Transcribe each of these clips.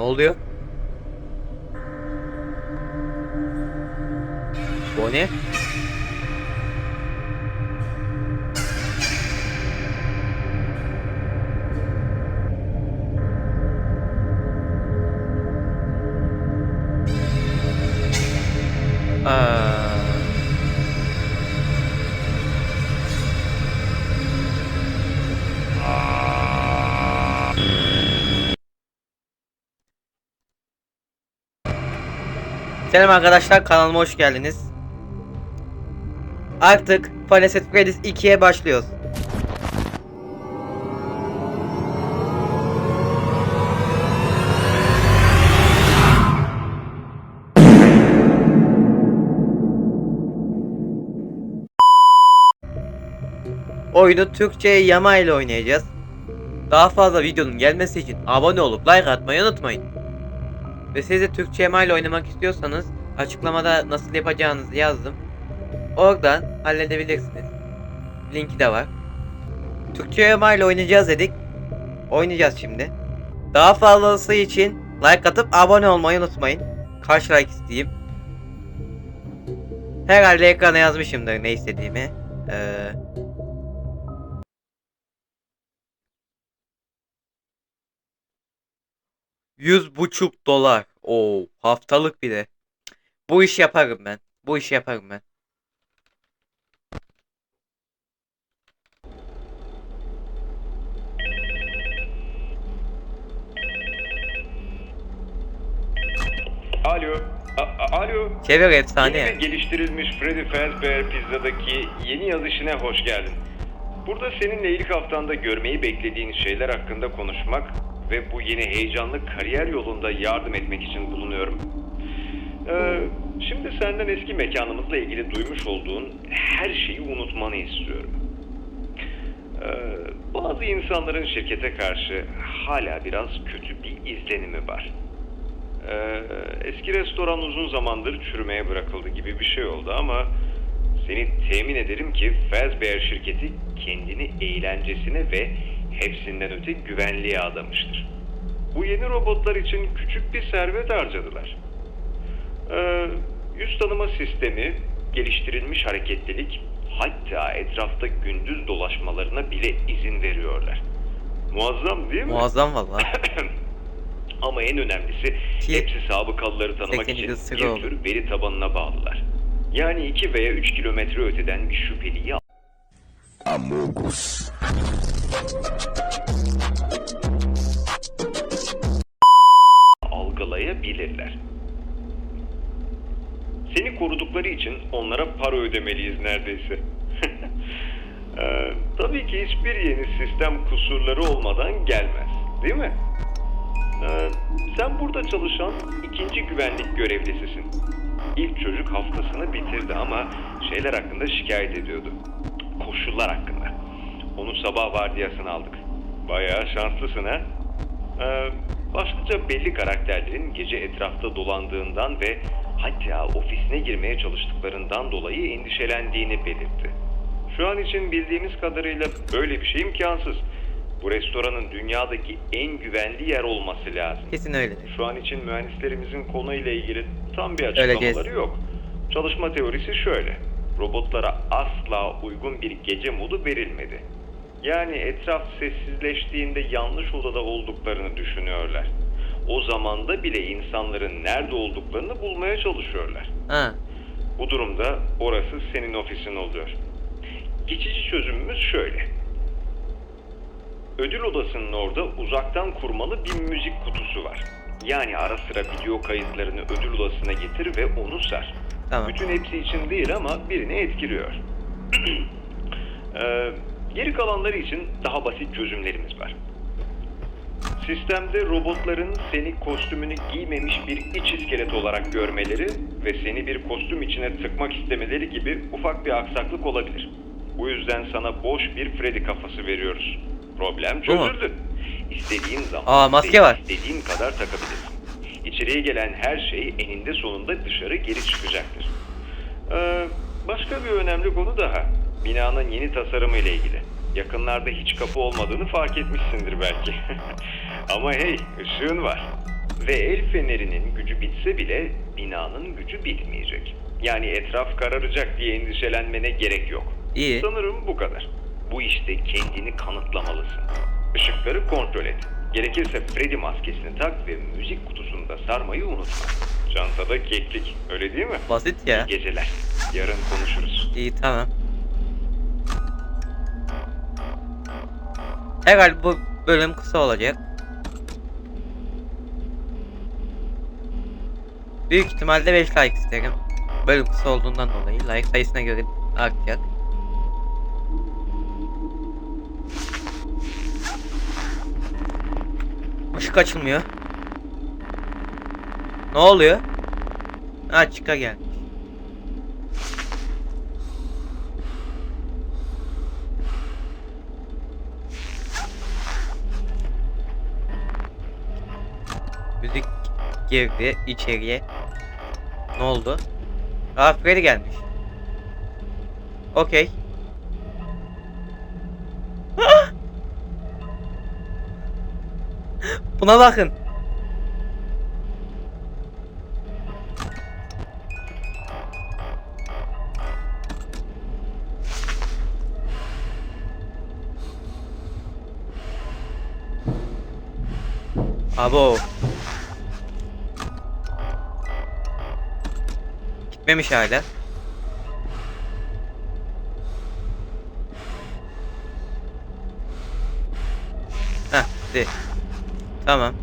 Ne oluyor? Bonnie? Aa. Selam arkadaşlar kanalıma hoş geldiniz. Artık Final Fantasy Freddy's 2'ye başlıyoruz. Oyunu Türkçe yama ile oynayacağız. Daha fazla videonun gelmesi için abone olup like atmayı unutmayın. Ve siz de Türkçe yama ile oynamak istiyorsanız açıklamada nasıl yapacağınızı yazdım. Oradan halledebilirsiniz. Linki de var. Türkçe yama ile oynayacağız dedik. Oynayacağız şimdi. Daha fazlası için like atıp abone olmayı unutmayın. Kaç like isteyeyim. Herhalde ekrana yazmışımdır ne istediğimi. Ee, Yüz buçuk dolar. Oo, haftalık bir de. Bu iş yaparım ben. Bu işi yaparım ben. Alo. A- Alo. Çevir efsane Yeni geliştirilmiş Freddy Fazbear Pizza'daki yeni yazışına hoş geldin. Burada seninle ilk haftanda görmeyi beklediğin şeyler hakkında konuşmak ve bu yeni heyecanlı kariyer yolunda yardım etmek için bulunuyorum. Ee, şimdi senden eski mekanımızla ilgili duymuş olduğun her şeyi unutmanı istiyorum. Ee, bazı insanların şirkete karşı hala biraz kötü bir izlenimi var. Ee, eski restoran uzun zamandır çürümeye bırakıldı gibi bir şey oldu ama seni temin ederim ki Fazbear şirketi kendini eğlencesine ve hepsinden öte güvenliğe adamıştır. Bu yeni robotlar için küçük bir servet harcadılar. Ee, yüz tanıma sistemi, geliştirilmiş hareketlilik, hatta etrafta gündüz dolaşmalarına bile izin veriyorlar. Muazzam değil mi? Muazzam valla. Ama en önemlisi Ki- hepsi sabıkalıları tanımak için bir tür veri tabanına bağlılar. Yani 2 veya 3 kilometre öteden bir şüpheliyi Amogus. algılayabilirler. Seni korudukları için onlara para ödemeliyiz neredeyse. Ee, tabii ki hiçbir yeni sistem kusurları olmadan gelmez, değil mi? Ee, sen burada çalışan ikinci güvenlik görevlisisin. İlk çocuk haftasını bitirdi ama şeyler hakkında şikayet ediyordu. Koşullar hakkında. Onu sabah vardiyasına aldık. Bayağı şanslısın ha? Ee, başlıca belli karakterlerin gece etrafta dolandığından ve hatta ofisine girmeye çalıştıklarından dolayı endişelendiğini belirtti. Şu an için bildiğimiz kadarıyla böyle bir şey imkansız. Bu restoranın dünyadaki en güvenli yer olması lazım. Kesin öyledir. Şu an için mühendislerimizin konuyla ilgili tam bir açıklamaları yok. Çalışma teorisi şöyle. Robotlara asla uygun bir gece modu verilmedi. Yani etraf sessizleştiğinde yanlış odada olduklarını düşünüyorlar. O zamanda bile insanların nerede olduklarını bulmaya çalışıyorlar. Ha. Bu durumda orası senin ofisin oluyor. Geçici çözümümüz şöyle. Ödül odasının orada uzaktan kurmalı bir müzik kutusu var. Yani ara sıra video kayıtlarını ödül odasına getir ve onu sar. Tamam. Bütün hepsi için değil ama birini etkiliyor. Ee, geri kalanları için daha basit çözümlerimiz var. Sistemde robotların seni kostümünü giymemiş bir iç iskelet olarak görmeleri ve seni bir kostüm içine tıkmak istemeleri gibi ufak bir aksaklık olabilir. Bu yüzden sana boş bir Freddy kafası veriyoruz. Problem çözüldü. İstediğin zaman Aa, maske var. istediğin kadar takabilirsin. İçeriye gelen her şey eninde sonunda dışarı geri çıkacaktır. Ee, başka bir önemli konu daha. Binanın yeni tasarımı ile ilgili. Yakınlarda hiç kapı olmadığını fark etmişsindir belki. Ama hey, ışığın var. Ve el fenerinin gücü bitse bile binanın gücü bitmeyecek. Yani etraf kararacak diye endişelenmene gerek yok. İyi. Sanırım bu kadar. Bu işte kendini kanıtlamalısın. Işıkları kontrol et. Gerekirse Freddy maskesini tak ve müzik kutusunu da sarmayı unutma. Çantada keklik, öyle değil mi? Basit ya. İyi geceler. Yarın konuşuruz. İyi tamam. Herhalde bu bölüm kısa olacak. Büyük ihtimalle 5 like isterim. Bölüm kısa olduğundan dolayı like sayısına göre artacak. Işık açılmıyor. Ne oluyor? Ha çıka gelmiş. Müzik girdi içeriye. Ne oldu? Aa Freddy gelmiş. Okey. Buna bakın. Abo. Gitmemiş hala. Heh, gitti. Tamam.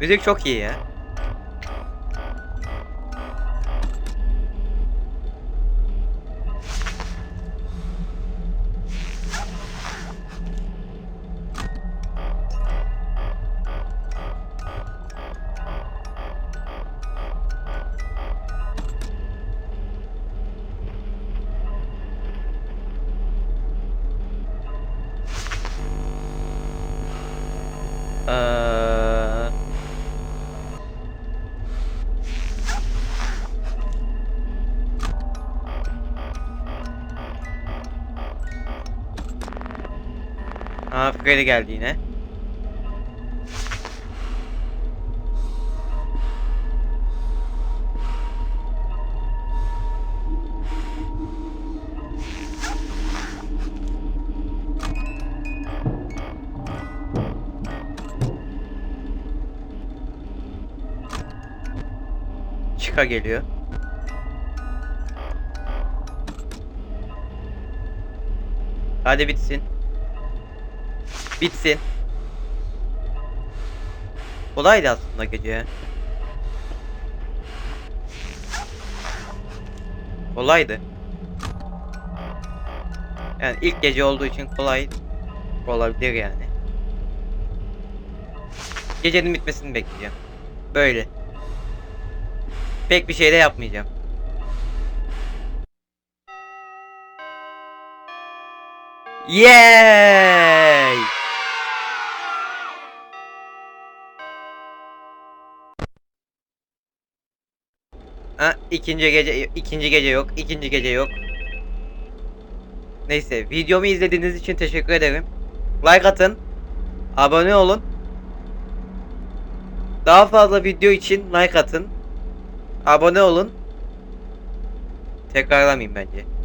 Müzik çok iyi ya. Aa Freddy geldi yine. Chica geliyor. Hadi bitsin. Bitsin. Kolaydı aslında gece. Kolaydı. Yani ilk gece olduğu için kolay olabilir yani. Gecenin bitmesini bekleyeceğim. Böyle. Pek bir şey de yapmayacağım. Yay! Ha, ikinci gece ikinci gece yok. ikinci gece yok. Neyse, videomu izlediğiniz için teşekkür ederim. Like atın. Abone olun. Daha fazla video için like atın. Abone olun. Tekrarlamayayım bence.